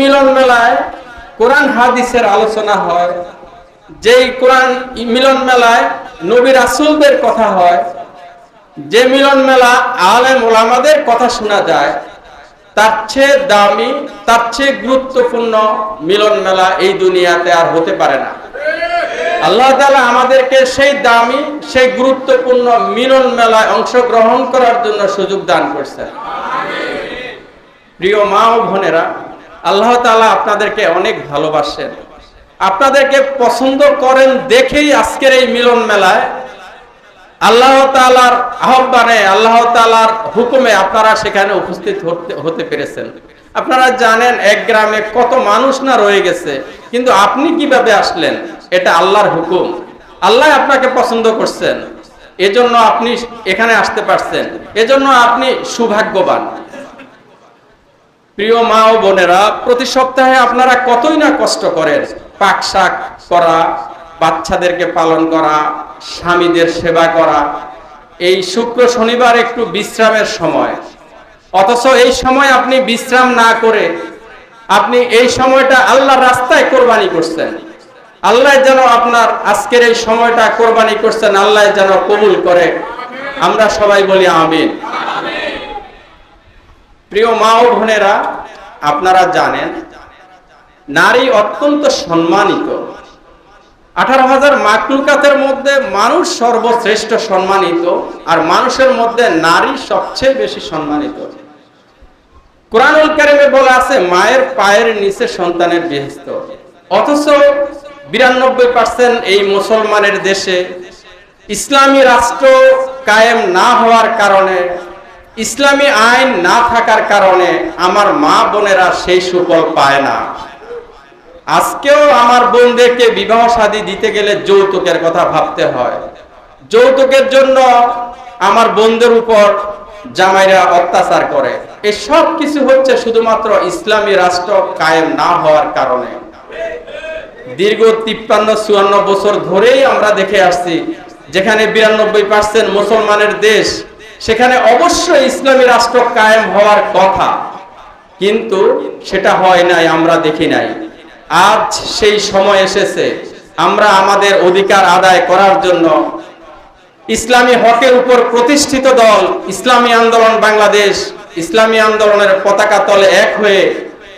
মিলন মেলায় কোরআন হাদিসের আলোচনা হয়, যেই কোরআন মিলন মেলায় নবী রাসূলদের কথা হয়, যে মিলন মেলা আলেম ওলামাদের কথা শোনা যায়, তার চেয়ে দামি, তার চেয়ে গুরুত্বপূর্ণ মিলন মেলা এই দুনিয়াতে আর হতে পারে না। আল্লাহ তাআলা আমাদেরকে সেই দামি, সেই গুরুত্বপূর্ণ মিলন মেলায় অংশগ্রহণ করার জন্য সুযোগ দান করছেন। প্রিয় মা ও বোনেরা আল্লাহ তাআলা আপনাদেরকে অনেক ভালোবাসেন। আপনাদেরকে পছন্দ করেন দেখেই আজকের এই মিলন মেলায়। আল্লাহ তাআলার আহ্বানে, আল্লাহ তালার হুকুমে আপনারা সেখানে উপস্থিত হতে পেরেছেন। আপনারা জানেন এক গ্রামে কত মানুষ না রয়ে গেছে, কিন্তু আপনি কীভাবে আসলেন, এটা আল্লাহর হুকুম। আল্লাহ আপনাকে পছন্দ করছেন। এজন্য আপনি এখানে আসতে পারছেন। এজন্য আপনি সৌভাগ্যবান। প্রিয় মা ও বোনেরা, প্রতি সপ্তাহে আপনারা কতই না কষ্ট করেন। পাক শাক করা, বাচ্চাদেরকে পালন করা, স্বামীদের সেবা করা। এই শুক্র শনিবার একটু বিশ্রামের সময়। অথচ এই সময় আপনি বিশ্রাম না করে আপনি এই সময়টা আল্লাহর রাস্তায় কোরবানি করছেন। আল্লাহ যেন আপনার আজকের এই সময়টা কোরবানি করছেন, আল্লাহ যেন কবুল করে। আমরা সবাই বলি আমিন। প্রিয় মা ও বোনেরা আপনারা জানেন, নারী অত্যন্ত সম্মানিত। আঠারো হাজার মাকলুকাতের মধ্যে মানুষ সর্বশ্রেষ্ঠ সম্মানিত আর মানুষের মধ্যে নারী সবচেয়ে বেশি সম্মানিত। কোরআনুল কারিমে বলা আছে, মায়ের পায়ের নিচে সন্তানের বেহেস্ত অথচ বিরানব্বই পার্সেন্ট এই মুসলমানের দেশে ইসলামী রাষ্ট্র কায়েম না হওয়ার কারণে ইসলামী আইন না থাকার কারণে আমার মা বোনেরা সেই সুফল পায় না। আজকেও আমার বোনদেরকে বিবাহ শাদী দিতে গেলে যৌতুকের কথা ভাবতে হয়। যৌতুকের জন্য আমার বোনদের উপর জামাইরা অত্যাচার করে। এই সব কিছু হচ্ছে শুধুমাত্র ইসলামী রাষ্ট্র কায়েম না হওয়ার কারণে। দীর্ঘ তিপ্পান্ন, চুয়ান্ন বছর ধরেই আমরা দেখে আসছি, যেখানে বিরানব্বই পার্সেন্ট মুসলমানের দেশ সেখানে অবশ্যই ইসলামী রাষ্ট্র কায়েম হওয়ার কথা। কিন্তু সেটা হয় নাই, আমরা দেখি নাই। আজ সেই সময় এসেছে, আমরা আমাদের অধিকার আদায় করার জন্য ইসলামী হকের উপর প্রতিষ্ঠিত দল, ইসলামী আন্দোলন বাংলাদেশ, ইসলামী আন্দোলনের পতাকা তলে এক হয়ে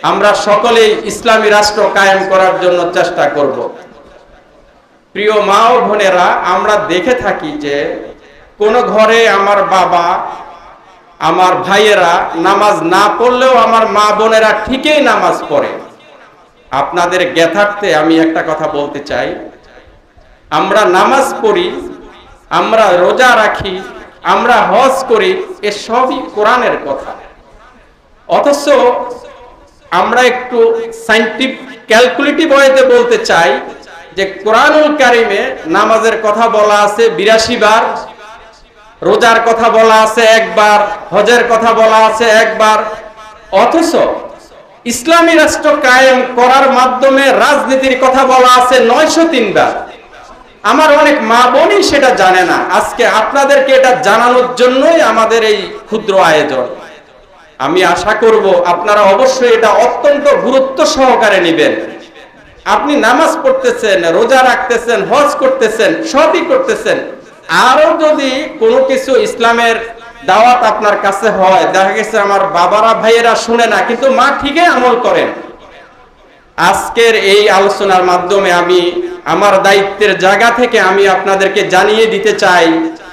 আমরা সকলেই ইসলামী রাষ্ট্র কায়েম করার জন্য চেষ্টা করব। প্রিয় মা ও বোনেরা, আমরা দেখে থাকি যে কোন ঘরে আমার বাবা, আমার ভাইয়েরা নামাজ না পড়লেও আমার মা বোনেরা ঠিকই নামাজ পড়ে। আপনাদের জ্ঞাতার্থে আমি একটা কথা বলতে চাই। আমরা নামাজ পড়ি, আমরা রোজা রাখি, আমরা হজ করি, এ সবই কোরআনের কথা। অথচ আমরা একটু সাইন্টিফিক ক্যালকুলেটিভ ওয়েতে বলতে চাই যে কোরআনুল কারিমে নামাজের কথা বলা আছে বিরাশি বার। রোজার কথা বলা আছে একবার, হজের কথা বলা আছে একবার। অথচ ইসলামী রাষ্ট্র কায়েম করার মাধ্যমে রাজনীতির কথা বলা আছে নয়শো তিনবার। আমার অনেক মা বোনই সেটা জানে না। আজকে আপনাদেরকে এটা জানানোর জন্যই আমাদের এই ক্ষুদ্র আয়োজন। আমি আশা করব আপনারা অবশ্যই এটা অত্যন্ত গুরুত্ব সহকারে নেবেন। আপনি নামাজ পড়তেছেন, রোজা রাখতেছেন, হজ করতেছেন, সবই করতেছেন। আরও যদি কোনো কিছু ইসলামের দাওয়াত আপনার কাছে হয়, দেখা গেছে আমার বাবারা, ভাইয়েরা শুনে না, কিন্তু মা ঠিকই আমল করেন। আজকের এই আলোচনার মাধ্যমে আমি আমার দায়িত্বের জায়গা থেকে আমি আপনাদেরকে জানিয়ে দিতে চাই,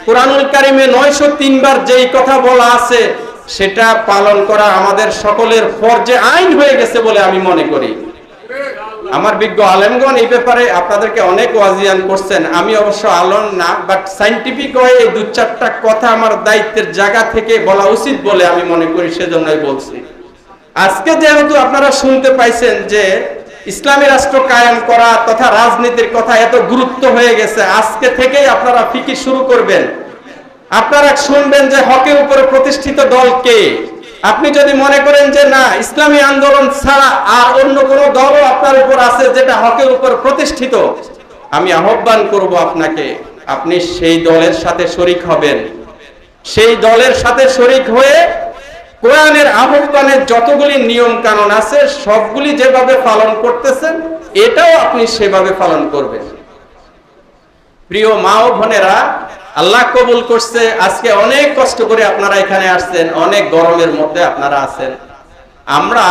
কোরআনুল কারিমে নয়শো তিনবার যেই কথা বলা আছে, সেটা পালন করা আমাদের সকলের ফরজে আইন হয়ে গেছে বলে আমি মনে করি। আমার বিজ্ঞ আলেমগণ এই ব্যাপারে আপনাদেরকে অনেক ওয়াজিয়ান করছেন। আমি অবশ্য আলম না বাট সাইন্টিফিক হয়ে এই দু চারটা কথা আমার দায়িত্বের জায়গা থেকে বলা উচিত বলে আমি মনে করি, সেজন্যই বলছি। আজকে যেহেতু আপনারা শুনতে পাইছেন যে ইসলামী রাষ্ট্র কায়েম করা তথা রাজনীতির কথা এত গুরুত্ব হয়ে গেছে, আজকে থেকেই আপনারা ফিকি শুরু করবেন। আপনারা শুনবেন যে হকের উপরে প্রতিষ্ঠিত দল কে? আপনি যদি মনে করেন যে না, ইসলামী আন্দোলন ছাড়া আর অন্য কোন দলও আপনার উপর আছে যেটা হকের উপর প্রতিষ্ঠিত, আমি আহ্বান করব আপনাকে, আপনি সেই দলের সাথে শরিক হবেন। সেই দলের সাথে শরিক হয়ে কোরআনের আহ্বানের যতগুলি নিয়ম কানুন আছে, সবগুলি যেভাবে পালন করতেছেন, এটাও আপনি সেভাবে পালন করবেন। প্রিয় মা ও বোনেরা আল্লাহ কবুল করছে। আজকে অনেক কষ্ট করে আপনারা এখানে আসছেন, অনেক গরমের মধ্যে আপনারা আছেন। আমরা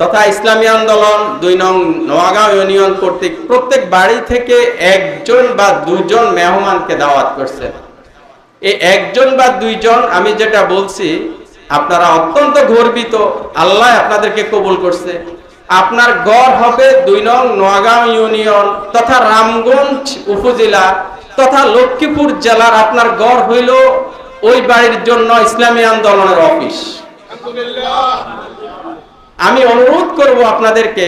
তথা ইসলামী আন্দোলন, দুই নং নোয়াগাঁও ইউনিয়ন কর্তৃক প্রত্যেক বাড়ি থেকে একজন বা দুজন মেহমানকে দাওয়াত করছে। এই একজন বা দুইজন, আমি যেটা বলছি, আপনারা অত্যন্ত গর্বিত। আল্লাহ আপনাদেরকে কবুল করছে। আপনার গড় হবে দুই নং নোয়াগাঁও ইউনিয়ন তথা রামগঞ্জ উপজেলা তথা লক্ষ্মীপুর জেলার আপনার গড় হইল ওই বাড়ির জন্য ইসলামী আন্দোলনের অফিস। আমি অনুরোধ করব আপনাদেরকে,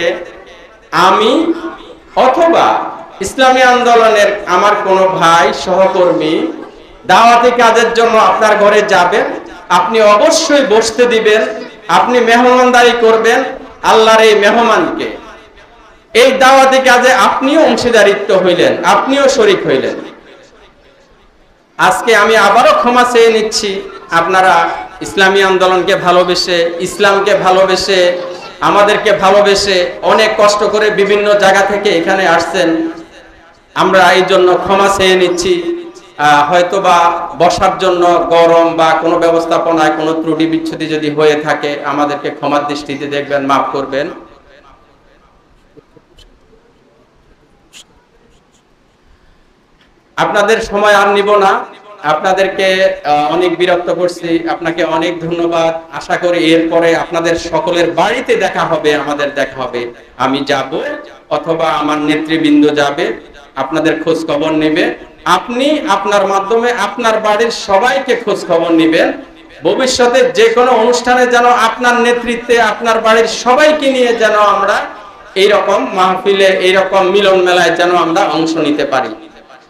আমি অথবা ইসলামী আন্দোলনের আমার কোনো ভাই, সহকর্মী দাওয়াতি কাজের জন্য আপনার ঘরে যাবেন, আপনি অবশ্যই বসতে দিবেন, আপনি মেহমানদারি করবেন আল্লাহর এই মেহমানকে। এই দাওয়াতি কাজে আপনিও অংশীদারিত্ব হইলেন, আপনিও শরিক হইলেন। আজকে আমি আবারও ক্ষমা চেয়ে নিচ্ছি। আপনারা ইসলামী আন্দোলনকে ভালোবেসে ইসলামকে ভালোবেসে আমাদেরকে ভালোবেসে অনেক কষ্ট করে বিভিন্ন জায়গা থেকে এখানে আসছেন। আমরা এই জন্য ক্ষমা চেয়ে নিচ্ছি। আহ, হয়তোবা বসার জন্য গরম বা কোনো ব্যবস্থাপনায় কোনো ত্রুটি বিচ্ছুতি যদি হয়ে থাকে আমাদেরকে ক্ষমার দৃষ্টিতে দেখবেন মাফ করবেন। আপনাদের সময় আর নিব না। আপনাদেরকে অনেক বিরক্ত করছি। আপনাকে অনেক ধন্যবাদ। আশা করি এরপরে আপনাদের সকলের বাড়িতে দেখা হবে, আমাদের দেখা হবে। আমি যাব অথবা আমার নেতৃবৃন্দ যাবে, আপনাদের খোঁজ খবর নেবে। আপনি আপনার মাধ্যমে আপনার বাড়ির সবাইকে খোঁজ খবর নেবেন। ভবিষ্যতে যে কোনো অনুষ্ঠানে যেন আপনার নেতৃত্বে আপনার বাড়ির সবাইকে নিয়ে যেন আমরা এইরকম মাহফিলে, এইরকম মিলন মেলায় যেন আমরা অংশ নিতে পারি।